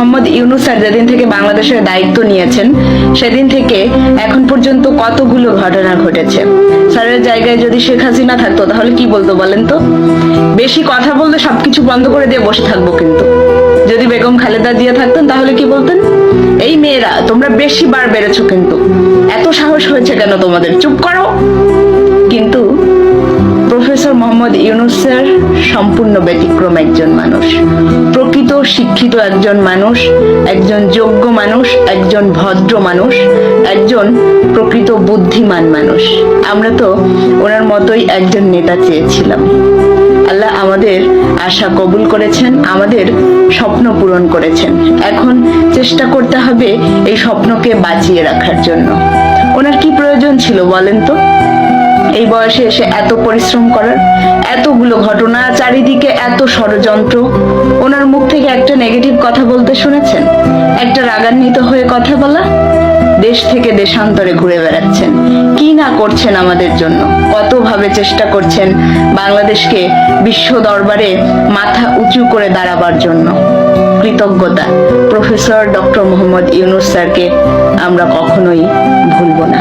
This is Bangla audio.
মোহাম্মদ ইউনুস স্যার যেদিন থেকে বাংলাদেশের দায়িত্ব নিয়েছেন, সেদিন থেকে এখন পর্যন্ত কতগুলো ঘটনা ঘটেছে? স্যারের জায়গায় যদি শেখ হাসিনা থাকতো, তাহলে কি বলতো বলেন তো? বেশি কথা বললে সবকিছু বন্ধ করে দিয়ে বসে থাকব কিন্তু। যদি বেগম খালেদা জিয়া থাকতেন, তাহলে কি বলতেন? এই মেয়েরা, তোমরা বেশি বার বেড়েছো কিন্তু। এত সাহস হয়েছে কেন তোমাদের? চুপ করো। মোহাম্মদ ইউনুস স্যার সম্পূর্ণ ব্যতিক্রম একজন মানুষ। প্রকৃত শিক্ষিত একজন মানুষ, একজন যোগ্য মানুষ, একজন ভদ্র মানুষ, একজন প্রকৃত বুদ্ধিমান মানুষ। আমরা তো ওনার মতোই একজন নেতা চেয়েছিলাম। আল্লাহ আমাদের আশা কবুল করেছেন, আমাদের স্বপ্ন পূরণ করেছেন। এখন চেষ্টা করতে হবে এই স্বপ্নকে বাঁচিয়ে রাখার জন্য। ওনার কি প্রয়োজন ছিল বলেন তো? এই বয়সে এসে এত পরিশ্রম করার, এতগুলো ঘটনা, চারিদিকে এত ষড়যন্ত্র, ওনার মুখ থেকে একটা নেগেটিভ কথা বলতে শুনেছেন? একটা রাগান্বিত হয়ে কথা বলা? দেশ থেকে দেশান্তরে ঘুরে বেড়াচ্ছেন। কি না করছেন আমাদের জন্য? কতভাবে চেষ্টা করছেন বাংলাদেশকে বিশ্ব দরবারে মাথা উঁচু করে দাঁড়াবার জন্য? কৃতজ্ঞতা। প্রফেসর ডক্টর মোহাম্মদ ইউনুস স্যারকে আমরা কখনোই ভুলব না।